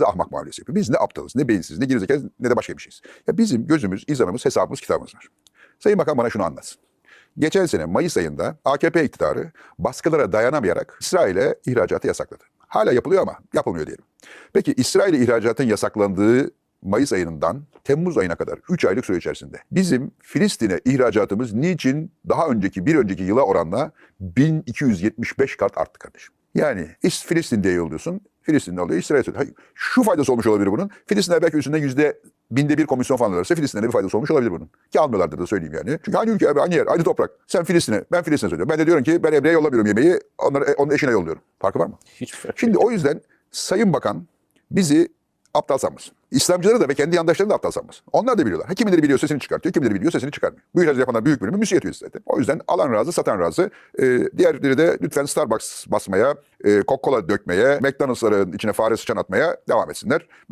Bize ahmak muamelesi yapıyor. Biz ne aptalız, ne beyinsiz, ne gerizekalı, ne de başka bir şeyiz. Ya bizim gözümüz, izanımız, hesabımız, kitabımız var. Sayın Bakan bana şunu anlatsın. Geçen sene Mayıs ayında AKP iktidarı baskılara dayanamayarak İsrail'e ihracatı yasakladı. Hala yapılıyor ama yapılmıyor diyelim. Peki İsrail'e ihracatın yasaklandığı Mayıs ayından Temmuz ayına kadar 3 aylık süre içerisinde bizim Filistin'e ihracatımız niçin daha önceki bir önceki yıla oranla 1275 kat arttı kardeşim. Yani is Filistin diye yolluyorsun. Filistin'de alıyor, İsrail söylüyor. Hayır, şu faydası olmuş olabilir bunun. Filistin'e belki üstünde yüzde binde bir komisyon falan alırsa Filistin'e bir faydası olmuş olabilir bunun. Ki almıyorlardır da söyleyeyim yani. Çünkü aynı ülke abi, aynı yer, aynı toprak. Sen Filistin'e, ben Filistin'e söylüyorum. Ben de diyorum ki ben Ebre'ye yollamıyorum yemeği, onları, onun eşine yolluyorum. Farkı var mı? Hiçbir fark Şimdi o yüzden Sayın Bakan bizi aptal sanmasın. İslamcıları da ve kendi yandaşlarını da aptal sanmasın. Onlar da biliyorlar. Ha, Kimileri biliyor sesini çıkartıyor, kimileri biliyor sesini çıkarmıyor. Bu ihracat yapanlar büyük bölümü müsiyet üyesi zaten. O yüzden alan razı, satan razı. Ee, diğerleri de lütfen Starbucks basmaya, e, Coca-Cola dökmeye, McDonald's'ların içine fare sıçan atmaya devam etsinler.